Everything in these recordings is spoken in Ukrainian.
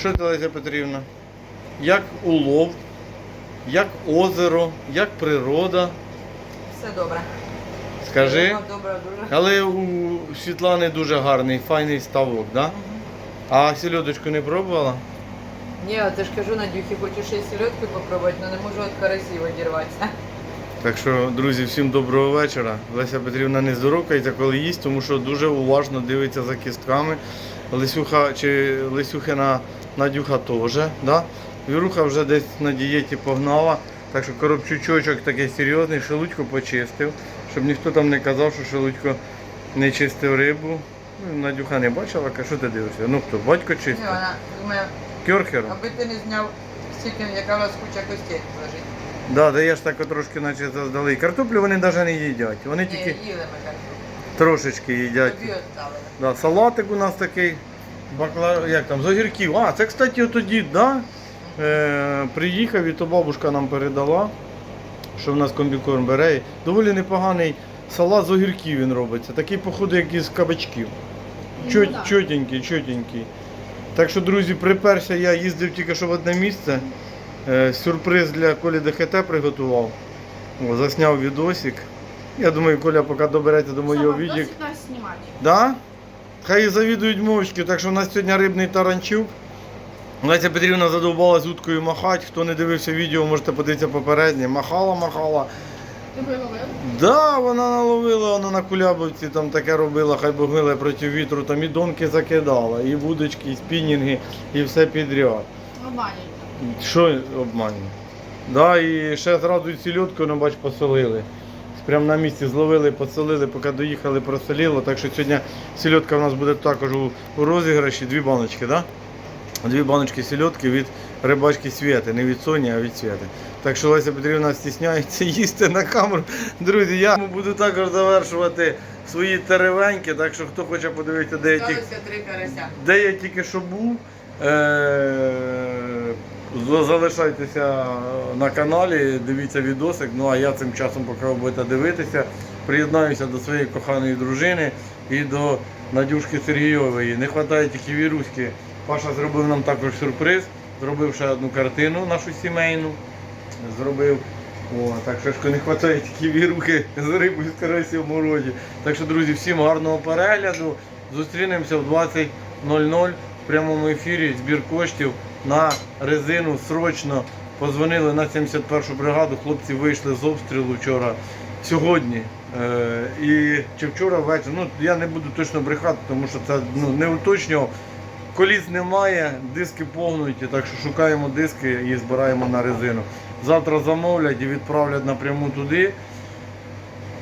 Що ти, Леся Петрівна? Як улов, як озеро, як природа. Все добре. Скажи. Добре, дуже. Але у Світлани дуже гарний, файний ставок, да? А сільодочку не пробувала? Ні, ти ж кажу, Надюхі, хочу ще й попробувати, але не можу від карасів одірватися. Так що, друзі, всім доброго вечора. Леся Петрівна не здоровкається, коли їсть, тому що дуже уважно дивиться за кістками. Лесюха чи Лесюхина Надюха теж. Да? Віруха вже десь на дієті погнала. Так що коробчучочок такий серйозний, шелудько почистив, щоб ніхто там не казав, що шелудько не чистив рибу. Ну, Надюха не бачила, каже, що ти дивишся? Ну хто, батько чистив? вона думає, Кьорхером? аби ти не зняв стільки, яка у вас куча костей лежить. Да, да я ж так от трошки наче заздали. Картоплю вони навіть не їдять. Вони Ні, тільки їли ми картоплю. трошечки їдять. Тобі оставили. Да, салатик у нас такий. Бакла... Як там, з огірків. А, це, кстати, ото дід, да? Е, приїхав і то бабушка нам передала, що в нас комбікорм бере. Доволі непоганий салат з огірків він робиться. Такий, походу, як із кабачків. Чот, да. чотенький, чотенький. Так що, друзі, приперся, я їздив тільки що в одне місце. Е, сюрприз для Колі ДХТ приготував. О, засняв відосик. Я думаю, Коля поки добереться до Сама, відео. Да? Хай завідують мовчки, так що у нас сьогодні рибний таранчук. Леся Петрівна задовбалась уткою махати. Хто не дивився відео, можете подивитися попереднє. Махала, махала. Ти виловив? Да, вона наловила, вона на кулябовці там таке робила, хай богиле проти вітру, там і донки закидала, і вудочки, і спінінги, і все підряд. Обманюйте. Що обманює? Да, і ще зразу сільотку, ну бач, посолили. Прямо на місці зловили, поселили, поки доїхали, просоліло. Так що сьогодні сільотка в нас буде також у, у розіграші, дві баночки, да? Дві баночки сільотки від рибачки Свєти, не від Соні, а від Свєти. Так що Леся Петрівна стісняється їсти на камеру. Друзі, я буду також завершувати свої теревеньки, так що хто хоче подивитися, де я тільки де я тільки що був. Е- залишайтеся на каналі, дивіться відосик. Ну а я цим часом, поки будете дивитися, приєднаюся до своєї коханої дружини і до Надюшки Сергійової. Не вистачає тільки віруськи. Паша зробив нам також сюрприз, зробив ще одну картину нашу сімейну. Зробив. О, так що ж не вистачає тільки вірухи з рибою з в мороді. Так що, друзі, всім гарного перегляду. Зустрінемося в 20.00 в прямому ефірі. Збір коштів на резину срочно. Позвонили на 71-шу бригаду. Хлопці вийшли з обстрілу вчора. Сьогодні. Е, і чи вчора ввечері. Ну я не буду точно брехати, тому що це ну, не уточнював. Коліс немає, диски погнуті, так що шукаємо диски і збираємо на резину. Завтра замовлять і відправлять напряму туди.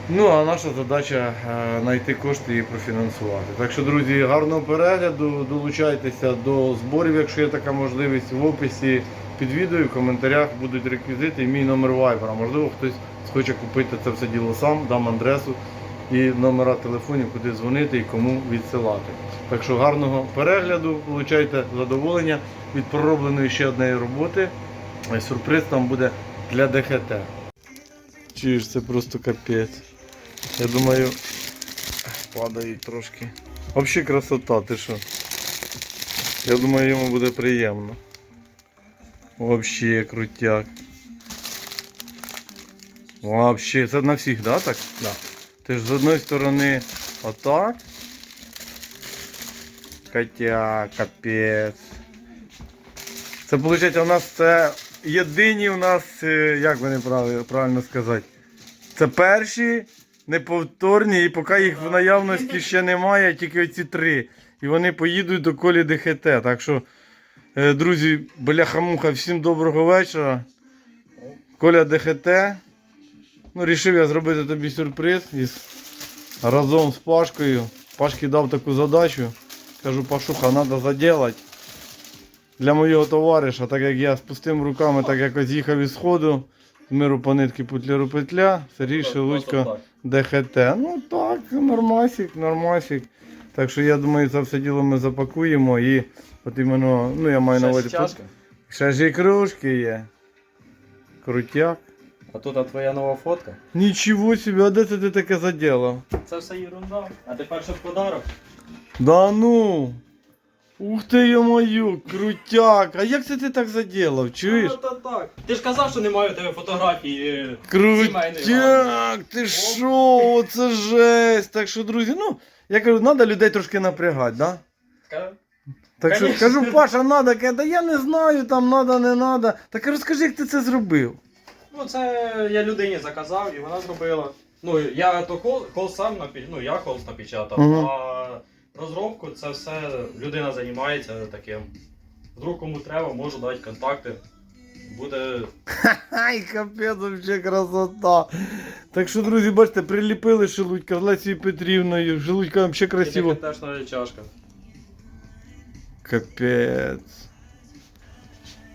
Ну, а наша задача е, знайти кошти і профінансувати. Так що, друзі, гарного перегляду, долучайтеся до зборів, якщо є така можливість. В описі під відео і в коментарях будуть реквізити і мій номер вайбера. Можливо, хтось схоче купити це все діло сам, дам адресу і номера телефонів, куди дзвонити і кому відсилати. Так що гарного перегляду, получайте задоволення від проробленої ще однієї роботи. Сюрприз там буде для ДХТ. Чуєш, це просто капець. Я думаю, падають трошки. Взагалі красота, ти що? Я думаю, йому буде приємно. Взагалі крутяк. Вообще, це на всіх, да, так? Да. Ти ж з одної сторони отак. Котя, капець. Це виходить, у нас це єдині у нас, е, як вони правильно, правильно сказати, це перші, неповторні, і поки їх в наявності ще немає, тільки оці три. І вони поїдуть до колі ДХТ. Так що, е, друзі, бляха-муха, всім доброго вечора. Коля ДХТ. Ну, рішив я зробити тобі сюрприз із, разом з Пашкою. Пашки дав таку задачу. Кажу, Пашуха, треба заділати для моєго товариша, так як я з пустими руками так якось їхав із сходу, з миру по нитки путляру петля, Сергій Шелудько ДХТ. Ну так, нормасик, нормасик. Так що я думаю, це все діло ми запакуємо і от іменно, ну я маю на увазі. чашка. Ще ж і кружки є. Крутяк. А тут а твоя нова фотка. Нічого собі, а де це ти таке заділав? Це все ерунда. А тепер що в подарок? Да ну. Ух ти йо-моє, крутяк. А як це ти так заділав, чуєш? Ну, та так. Ти ж казав, що немає у тебе фотографії. Крутяк, ти що, оце жесть. Так що, друзі, ну, я кажу, треба людей трошки напрягати, да? Ка- Так що кажу, Паша, надо, каже, да я не знаю, там надо, не надо. Так розкажи, як ти це зробив. Ну, це я людині заказав і вона зробила. Ну, я то кол, кол сам напі... ну, я холст напечатав, Мгм. а розробку це все людина займається таким. Вдруг кому треба, можу дати контакти. Буде. Ай, капець, вообще красота. Так що, друзі, бачите, приліпили шелудька з Лесією Петрівною. Шелудька взагалі красиво. теж чашка. Капець.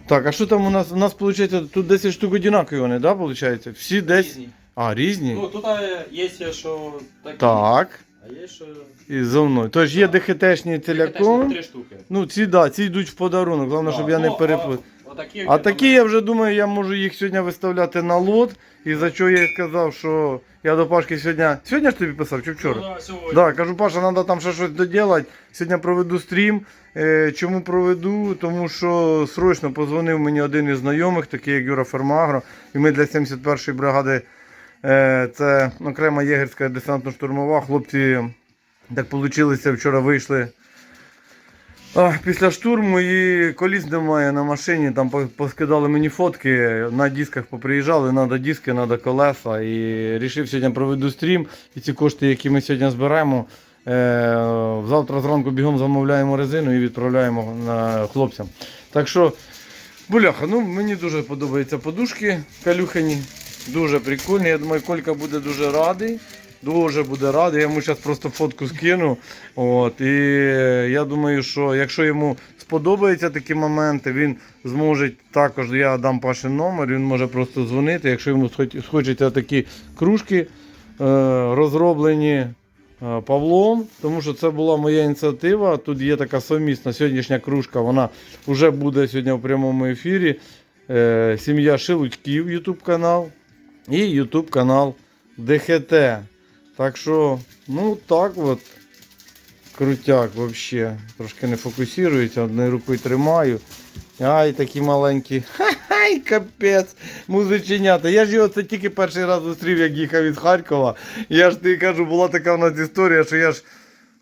Так, а що там у нас? У нас, виходить, тут 10 штук одинакові вони, да, виходить? Всі 10. Різні. А, різні? Ну, тут є що такі, Так. А є що. І зо мною. Тож є ДХТшні ціляком. Три штуки. Ну, ці, да, ці йдуть в подарунок. Головне, щоб я не переплутав. А, отакі, А такі, я вже думаю, я можу їх сьогодні виставляти на лот. І за що я сказав, що я до Пашки сьогодні. Сьогодні ж тобі писав чи вчора? Ну, да, сьогодні. Да, кажу, Паша, треба там ще щось доділати. Сьогодні проведу стрім. Е, чому проведу? Тому що срочно позвонив мені один із знайомих, такий як Юра Фермагро. І ми для 71-ї бригади, це окрема єгерська десантно-штурмова. Хлопці так вийшло, вчора вийшли. Після штурму і коліс немає на машині, там поскидали мені фотки, на дисках поприїжджали, треба диски, треба колеса. І вирішив сьогодні проведу стрім. І ці кошти, які ми сьогодні збираємо, е, завтра зранку бігом замовляємо резину і відправляємо хлопцям. Так що, буляха, ну мені дуже подобаються подушки калюхані, дуже прикольні. Я думаю, Колька буде дуже радий. Дуже буде радий. Я йому зараз просто фотку скину. От, і я думаю, що якщо йому сподобаються такі моменти, він зможе також, я дам Пашин номер, він може просто дзвонити. Якщо йому схоч- схочеться такі кружки е, розроблені е, Павлом, тому що це була моя ініціатива. Тут є така сумісна сьогоднішня кружка, вона вже буде сьогодні в прямому ефірі. Е, Сім'я Шелудьків, YouTube канал і YouTube канал ДХТ. Так що, ну так от. Крутяк вообще. Трошки не фокусується, одною рукою тримаю. Ай, такі маленькі. Ай, капець. Музиченята. Я ж його це тільки перший раз зустрів, як їхав із Харкова. Я ж тобі кажу, була така в нас історія, що я ж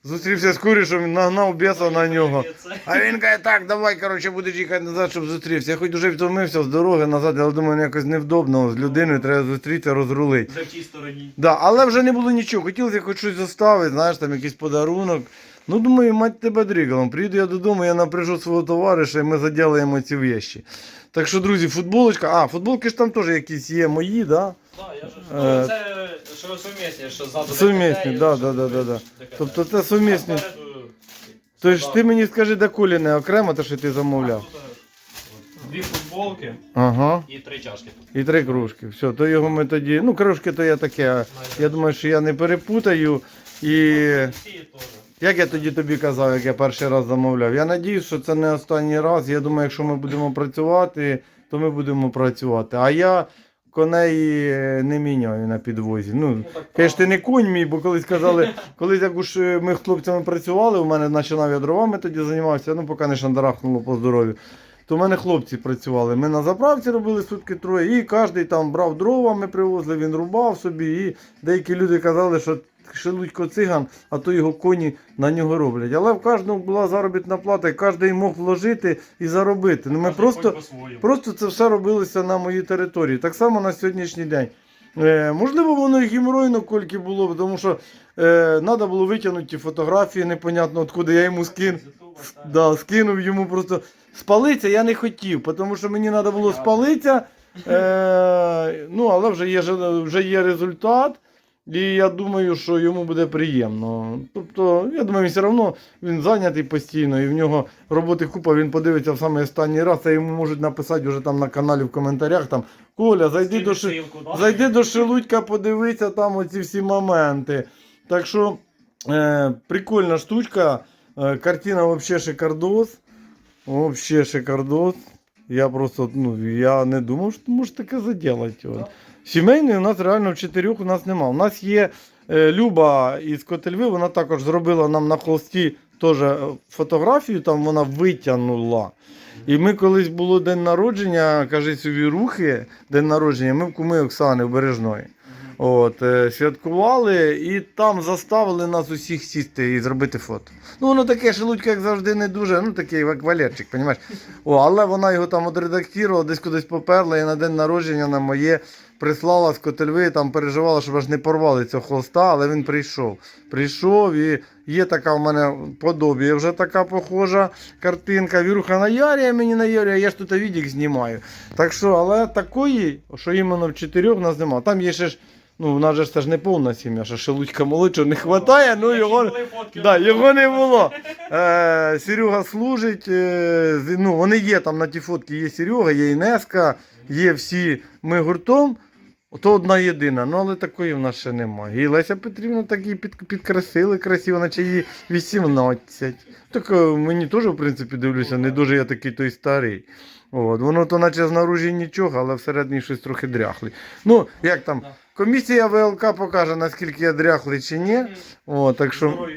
зустрівся з курішем, нагнав біса на нього. А він каже, так, давай, коротше, будеш їхати назад, щоб зустрівся. Я хоч дуже втомився з дороги назад, але думаю, якось невдобно з людиною треба зустрітися, розрулити. За тій стороні. Да, але вже не було нічого. Хотілося хоч щось заставити, знаєш, там якийсь подарунок. Ну, думаю, мать тебе дрігалом. Приїду я додому, я напряжу свого товариша і ми заділаємо ці вещі. Так що, друзі, футболочка. А, футболки ж там теж якісь є мої, да? Так, я ж Е, ну, це що сумісні, що ззаду. Сумісні, да, да, да, да, да. Тобто це сумісні. Спереду Тож ти мені скажи, де кулі не окремо, те, що ти замовляв. Е, Дві футболки Ага. і три чашки. І три кружки. Все, то його ми тоді. Ну, кружки то я таке. Я думаю, що я не перепутаю. І Як я тоді тобі казав, як я перший раз замовляв. Я надіюсь, що це не останній раз. Я думаю, якщо ми будемо працювати, то ми будемо працювати. А я коней е, не міняю на підвозі. Ну, Ну, так ти не конь мій, бо колись казали, колись як уж е, ми з хлопцями працювали, у мене починав я дровами тоді займався, ну поки не шандарахнуло по здоров'ю. То в мене хлопці працювали. Ми на заправці робили сутки троє, і кожен там брав дрова, ми привозили, він рубав собі. І деякі люди казали, що шелудько циган, а то його коні на нього роблять. Але в кожного була заробітна плата, і кожен мог вложити і заробити. Ну, ми просто. Просто це все робилося на моїй території. Так само на сьогоднішній день. Е, можливо, воно і геморойно кільки було, тому що е, треба було витягнути ті фотографії, непонятно откуди я йому скин, да, скинув йому просто. Спалитися я не хотів, тому що мені треба було спалитися. Е, ну, але вже є, вже є результат. І я думаю, що йому буде приємно. Тобто, я думаю, він все одно він зайнятий постійно, і в нього роботи купа, він подивиться в самий останній раз, а йому можуть написати вже там на каналі в коментарях там Коля, зайди до, Ши... зайди до Шелудька, подивися там оці всі моменти. Так що е, прикольна штучка. Е, картина взагалі шикардос. Вообще шикардос. Я просто ну, я не думав, що може таке заділати. От. Сімейний у нас реально в чотирьох у нас нема. У нас є е, Люба із Котельви, вона також зробила нам на холсті теж е, фотографію, там вона витягнула. І ми колись було день народження, каже, рухи, день народження, ми в куми Оксани в Бережної. От, е, святкували і там заставили нас усіх сісти і зробити фото. Ну, воно таке шелудько, як завжди, не дуже, ну такий валерчик? О, але вона його там отредактувала, десь кудись поперла і на день народження на моє прислала з Котельви, там переживала, щоб аж не порвали цього хвоста, але він прийшов. Прийшов і є така в мене подобія, вже така похожа картинка. Віруха наярює мені наярює, я ж тут відік знімаю. Так що, але такої, що іменно в чотирьох нас немає. Там є ще ж, ну, в нас же це ж не повна сім'я, що шелудька молодшого не вистачає, ну його. Да, його не було. Е, Серега служить. Е, ну, вони є там на ті фотки, є Серега, є Інеска, є всі ми гуртом. То одна єдина, ну але такої в нас ще немає. І Леся Петрівна такі під, підкрасили красиво, наче їй 18. Так е, мені теж, в принципі, дивлюся, не дуже я такий той старий. От, воно то наче знаружі нічого, але всередині щось трохи дряхлий. Ну, як там, комісія ВЛК покаже, наскільки я дряхлий чи ні. О, так що...